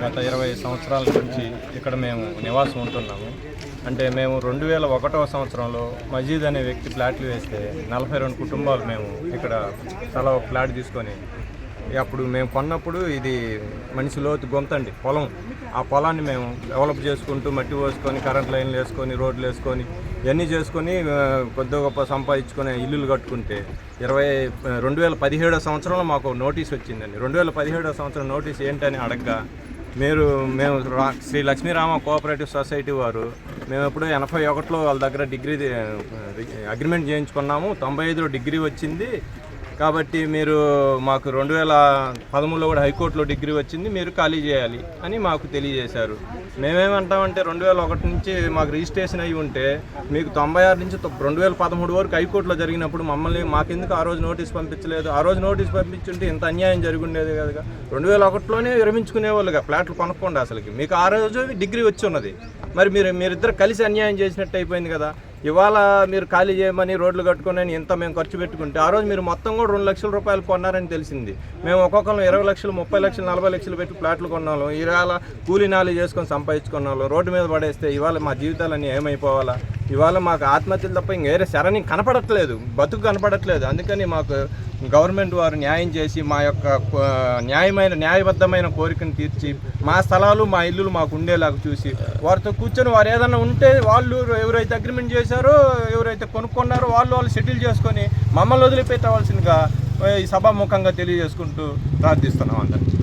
గత ఇరవై సంవత్సరాల నుంచి ఇక్కడ మేము నివాసం ఉంటున్నాము. అంటే మేము రెండు వేల ఒకటవ సంవత్సరంలో మజీద్ అనే వ్యక్తి ఫ్లాట్లు వేస్తే నలభై రెండు కుటుంబాలు మేము ఇక్కడ తల ఒక ఫ్లాట్ తీసుకొని అప్పుడు మేము కొన్నప్పుడు ఇది మనిషి లోతు గొంతండి పొలం. ఆ పొలాన్ని మేము డెవలప్ చేసుకుంటూ మట్టి పోసుకొని కరెంట్ లైన్లు వేసుకొని రోడ్లు వేసుకొని ఇవన్నీ చేసుకొని ఆ, కొద్ది గొప్ప సంపాదించుకునే ఇల్లులు కట్టుకుంటే ఇరవై రెండు వేల పదిహేడో సంవత్సరంలో మాకు నోటీస్ వచ్చిందండి. రెండు వేల పదిహేడో సంవత్సరం నోటీస్ ఏంటని అడగ్గా మీరు మేము శ్రీ లక్ష్మీరామ కోఆపరేటివ్ సొసైటీ వారు. మేము ఎప్పుడు ఎనభై ఒకటిలో వాళ్ళ దగ్గర డిగ్రీ అగ్రిమెంట్ చేయించుకున్నాము. తొంభై ఐదులో డిగ్రీ వచ్చింది. కాబట్టి మీరు మాకు రెండు వేల పదమూడులో కూడా హైకోర్టులో డిగ్రీ వచ్చింది మీరు ఖాళీ చేయాలి అని మాకు తెలియజేశారు. మేమేమంటామంటే రెండు వేల ఒకటి నుంచి మాకు రిజిస్ట్రేషన్ అయి ఉంటే మీకు తొంభై ఆరు నుంచి రెండు వేల పదమూడు వరకు హైకోర్టులో జరిగినప్పుడు మమ్మల్ని మాకెందుకు ఆ రోజు నోటీస్ పంపించలేదు? ఆ రోజు నోటీస్ పంపించుంటే ఇంత అన్యాయం జరిగి ఉండేది కదా రెండు వేల ఒకటిలోనే విరమించుకునే వాళ్ళుగా ఫ్లాట్లు కొనుక్కోండి అసలుకి. మీకు ఆ రోజు డిగ్రీ వచ్చి ఉన్నది. మరి మీరు మీరిద్దరు కలిసి అన్యాయం చేసినట్టు అయిపోయింది కదా. ఇవాళ మీరు ఖాళీ చేయమని రోడ్లు కట్టుకుని ఇంత మేము ఖర్చు పెట్టుకుంటే ఆ రోజు మీరు మొత్తం కూడా రెండు లక్షల రూపాయలు కొన్నారని తెలిసింది. మేము ఒక్కొక్కరు ఇరవై లక్షలు ముప్పై లక్షలు నలభై లక్షలు పెట్టి ప్లాట్లు కొన్నాము ఇవాళ కూలీ నాలుగు చేసుకొని సంపాదించుకున్నాము రోడ్డు మీద పడేస్తే ఇవాళ మా జీవితాలన్నీ ఏమైపోవాలా? ఇవాళ మాకు ఆత్మహత్యలు తప్ప ఇంకేరే శరణి కనపడట్లేదు బతుకు కనపడట్లేదు. అందుకని మాకు గవర్నమెంట్ వారు న్యాయం చేసి మా యొక్క న్యాయమైన న్యాయబద్ధమైన కోరికను తీర్చి మా స్థలాలు మా ఇల్లులు మాకు ఉండేలాగా చూసి వారితో కూర్చొని వారు ఏదైనా ఉంటే వాళ్ళు ఎవరైతే అగ్రిమెంట్ చేశారో ఎవరైతే కొనుక్కున్నారో వాళ్ళు వాళ్ళు సెటిల్ చేసుకొని మమ్మల్ని వదిలిపెట్టవలసిందిగా ఈ సభాముఖంగా తెలియజేసుకుంటూ ప్రార్థిస్తున్నాం అందరికీ.